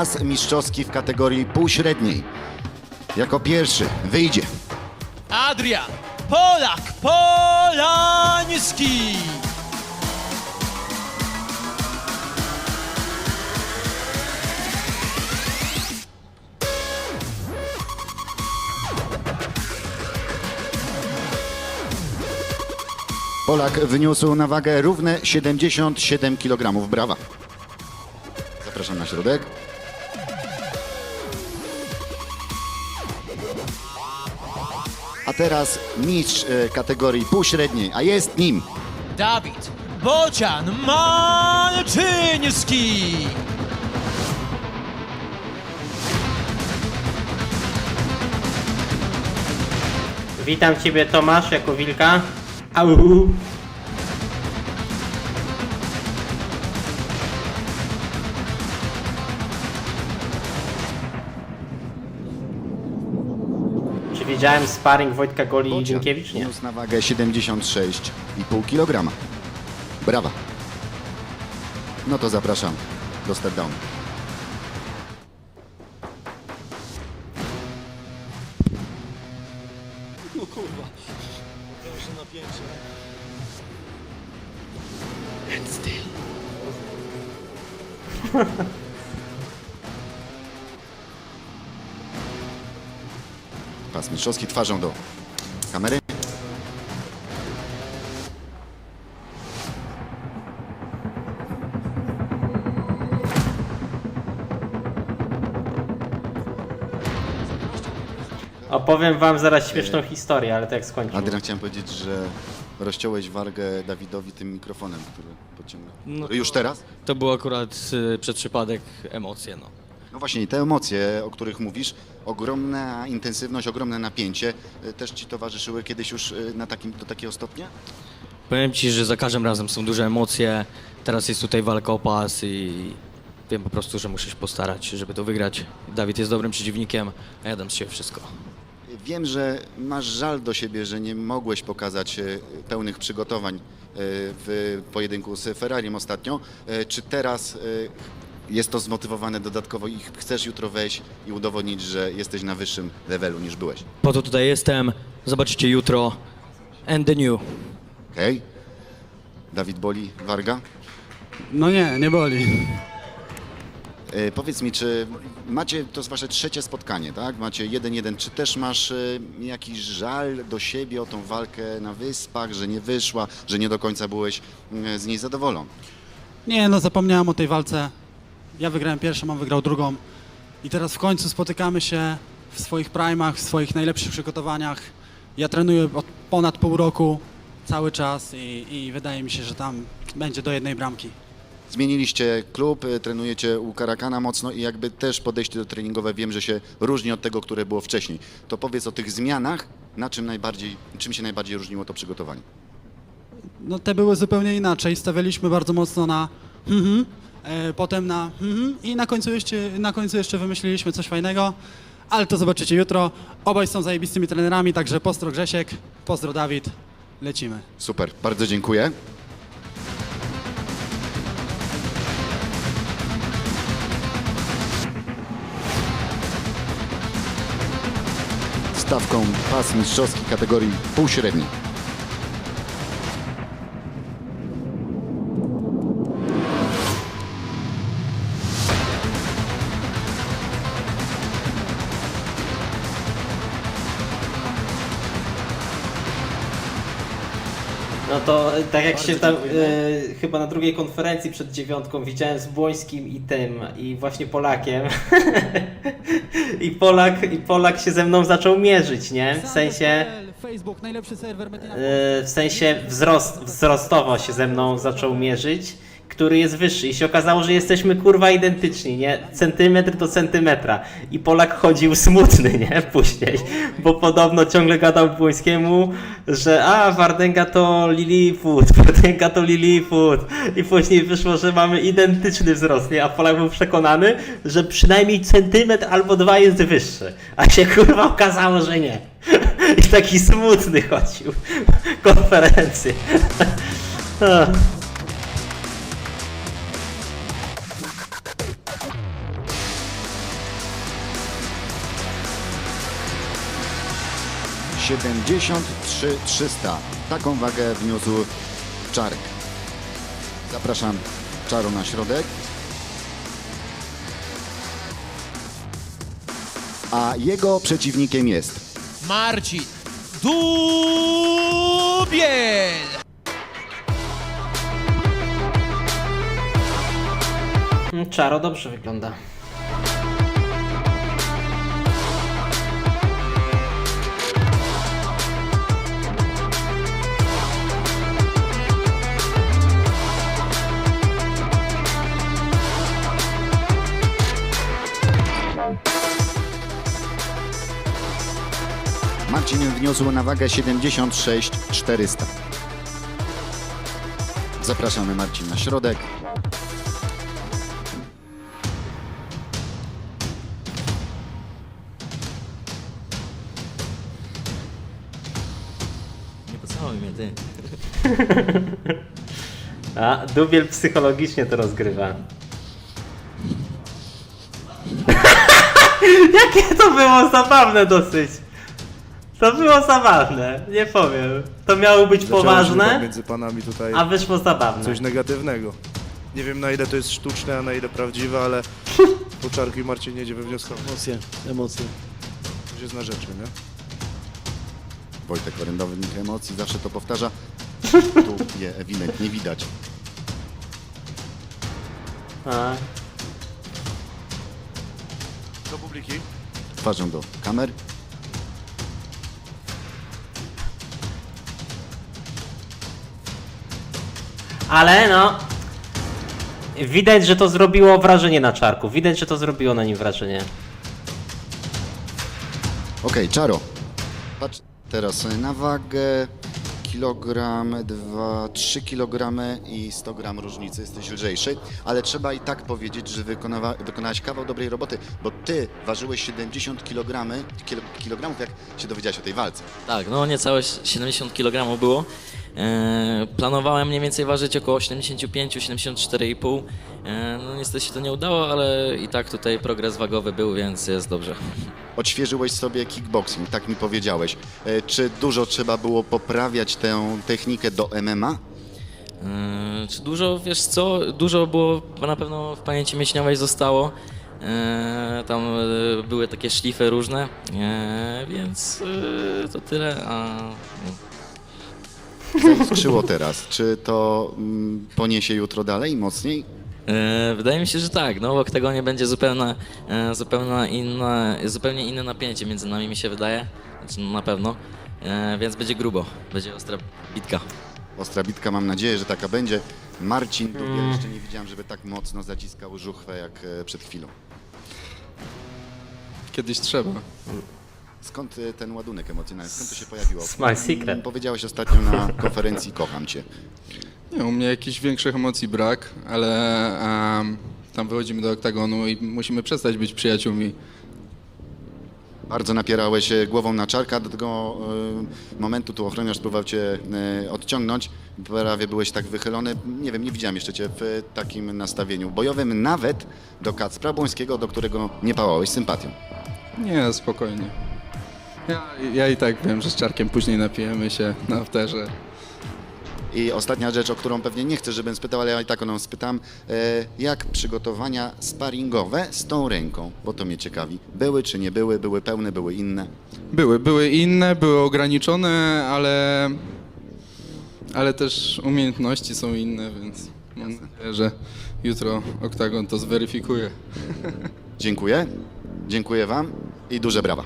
pas mistrzowski w kategorii półśredniej. Jako pierwszy wyjdzie Adrian Polak Polański. Polak wyniósł na wagę równe 77 kg. Brawa. Zapraszam na środek. A teraz mistrz e, kategorii półśredniej, a jest nim Dawid Bocian Malczyński. Witam Ciebie Tomasz jako wilka. Au. Widziałem sparring Wojtka Goli i. Dziękiewicz? Nie. Wyniósł na wagę 76,5 kg. Brawa. No to zapraszam do step down. Pas mistrzowski twarzą do kamery. Opowiem Wam zaraz śmieszną historię, ale to jak skończę. Adrian, chciałem powiedzieć, że rozciąłeś wargę Dawidowi tym mikrofonem, który podciągnął. No. Już teraz? To był akurat y, przez przypadek emocje, no. No właśnie, i te emocje, o których mówisz, ogromna intensywność, ogromne napięcie, y, też ci towarzyszyły kiedyś już y, na takim, do takiego stopnia? Powiem Ci, że za każdym razem są duże emocje. Teraz jest tutaj walka o pas i wiem po prostu, że muszę się postarać, żeby to wygrać. Dawid jest dobrym przeciwnikiem, a ja dam z siebie wszystko. Wiem, że masz żal do siebie, że nie mogłeś pokazać y, pełnych przygotowań w pojedynku z Ferrariem ostatnio. Czy teraz jest to zmotywowane dodatkowo i chcesz jutro wejść i udowodnić, że jesteś na wyższym levelu niż byłeś? Po to tutaj jestem, zobaczycie jutro. And the new. Okej? Dawid Boli, Warga? No nie, nie boli. E, powiedz mi, czy macie, to jest wasze trzecie spotkanie, tak? Macie 1-1. Czy też masz e, jakiś żal do siebie o tą walkę na wyspach, że nie wyszła, że nie do końca byłeś mm, z niej zadowolony? Nie, no zapomniałem o tej walce. Ja wygrałem pierwszą, on wygrał drugą. I teraz w końcu spotykamy się w swoich primach, w swoich najlepszych przygotowaniach. Ja trenuję od ponad pół roku, cały czas i, i wydaje mi się, że tam będzie do jednej bramki. Zmieniliście klub, e, trenujecie u Karakana mocno i jakby też podejście do treningowe wiem, że się różni od tego, które było wcześniej. To powiedz o tych zmianach, na czym najbardziej, czym się najbardziej różniło to przygotowanie? No te były zupełnie inaczej. Stawialiśmy bardzo mocno na mhm, potem na mhm i na końcu, jeszcze, na końcu jeszcze wymyśliliśmy coś fajnego. Ale to zobaczycie jutro. Obaj są zajebistymi trenerami, także pozdro Grzesiek, pozdro Dawid. Lecimy. Super, bardzo dziękuję. Stawką pas mistrzowski kategorii półśredniej. No to e, tak jak się tam e, chyba na drugiej konferencji przed dziewiątką widziałem z Błońskim i tym i właśnie Polakiem. I Polak, I Polak się ze mną zaczął mierzyć, nie? W sensie Facebook, najlepszy serwer Metina. e, w sensie wzrost, wzrostowo się ze mną zaczął mierzyć, który jest wyższy i się okazało, że jesteśmy kurwa identyczni, nie? Centymetr do centymetra. I Polak chodził smutny, nie? Później, bo podobno ciągle gadał Błońskiemu, że a, Wardęga to Lilliput, Wardęga to Lilliput. I później wyszło, że mamy identyczny wzrost, nie? A Polak był przekonany, że przynajmniej centymetr albo dwa jest wyższy. A się kurwa okazało, że nie. I taki smutny chodził. Konferencję. 73 300. Taką wagę wniósł Czarek. Zapraszam Czaru na środek. A jego przeciwnikiem jest Marcin Dubiel. Czaro dobrze wygląda. Wniósł na wagę 76 400. Zapraszamy Marcin na środek. Nie pocałuj mnie, ty. A, Dubiel psychologicznie to rozgrywa. Jakie to było zabawne dosyć. To było zabawne, nie powiem. To miało być Zaczęło się poważne, między panami tutaj a wyszło zabawne. coś negatywnego. Nie wiem na ile to jest sztuczne, a na ile prawdziwe, ale po Czarku i Marcin jedzie we wnioskach. Emocje, emocje. To jest na rzeczy, nie? Wojtek orędownik emocji zawsze to powtarza. Tu je ewidentnie widać. A, Do publiki. Twarzą do kamer. Ale no... Widać, że to zrobiło wrażenie na Czarku. Widać, że to zrobiło na nim wrażenie. Okej, Czaro. Patrz teraz na wagę. Kilogram, dwa, trzy kilogramy i 100 gram różnicy. Jesteś lżejszy, ale trzeba i tak powiedzieć, że wykonawa, wykonałeś kawał dobrej roboty, bo ty ważyłeś 70 kilogramy, kilo, kilogramów, jak się dowiedziałeś o tej walce. Tak, no niecałe 70 kg było. E, planowałem mniej więcej ważyć około 75-74,5. E, no niestety się to nie udało, ale i tak tutaj progres wagowy był, więc jest dobrze. Odświeżyłeś sobie kickboxing, tak mi powiedziałeś. E, Czy dużo trzeba było poprawiać tę technikę do MMA? Czy dużo, wiesz co, dużo było na pewno w pamięci mięśniowej zostało. Tam były takie szlify różne, więc to tyle. A, no. Skrzyło teraz. Czy to mm, poniesie jutro dalej, mocniej? E, Wydaje mi się, że tak. No w oktagonie będzie zupełna, e, zupełna inna, zupełnie inne napięcie między nami, mi się wydaje. Znaczy, no, na pewno. E, Więc będzie grubo. Będzie ostra bitka. Ostra bitka, mam nadzieję, że taka będzie. Marcin Dubiel, jeszcze nie widziałem, żeby tak mocno zaciskał żuchwę jak e, przed chwilą. Kiedyś trzeba. Skąd e, ten ładunek emocjonalny? Skąd to się pojawiło? It's my secret. Mm, Powiedziałeś ostatnio na konferencji kocham cię. Nie, u mnie jakichś większych emocji brak, ale em, tam wychodzimy do oktagonu i musimy przestać być przyjaciółmi. Bardzo napierałeś e, głową na czarka, do tego e, momentu tu ochroniarz próbował cię e, odciągnąć. Prawie byłeś tak wychylony. Nie wiem, nie widziałem jeszcze cię w e, takim nastawieniu bojowym, nawet do Kacpra Błońskiego, do którego nie pałałeś sympatią. Nie, spokojnie. Ja, ja i tak wiem, że z Czarkiem później napijemy się na afterze. I ostatnia rzecz, o którą pewnie nie chcę, żebym spytał, ale ja i tak o nią spytam. E, jak przygotowania sparingowe z tą ręką? Bo to mnie ciekawi. Były czy nie były? Były pełne, były inne? Były, były inne, były ograniczone, ale, ale też umiejętności są inne, więc mam nadzieję, że jutro oktagon to zweryfikuje. Dziękuję. Dziękuję Wam i duże brawa.